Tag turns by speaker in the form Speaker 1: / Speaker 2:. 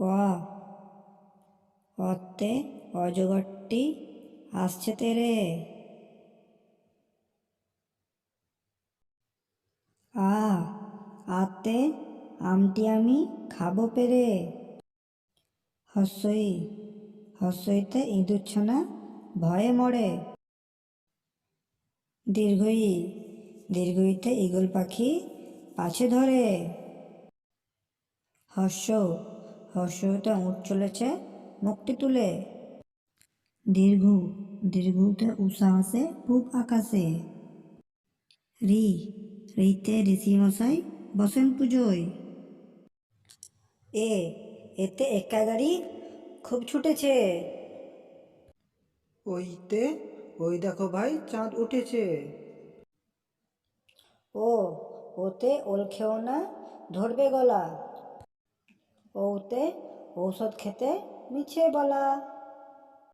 Speaker 1: অ অজগরটি আসছে তেরে। আ, আতে আমটি আমি খাব পেরে। হস্যই হস্যইতে ইঁদুর ছানা ভয়ে মরে। দীর্ঘই, দীর্ঘইতে ঈগল পাখি পাছে ধরে। হর্ষ হর্ষতে উঠ চলেছে মুক্তি তুলে। দীর্ঘ দীর্ঘতে উষা আছে পূব আকাশে। রি রিতে ঋষি মশাই বসেন পুজোয়। এ এতে একা গাড়ি খুব ছুটেছে।
Speaker 2: ওইতে ওই দেখো ভাই চাঁদ উঠেছে।
Speaker 1: ও ওতে ওল খেও না ধরবে গলা। ওতে ঔষধ খেতে মিছে বলা।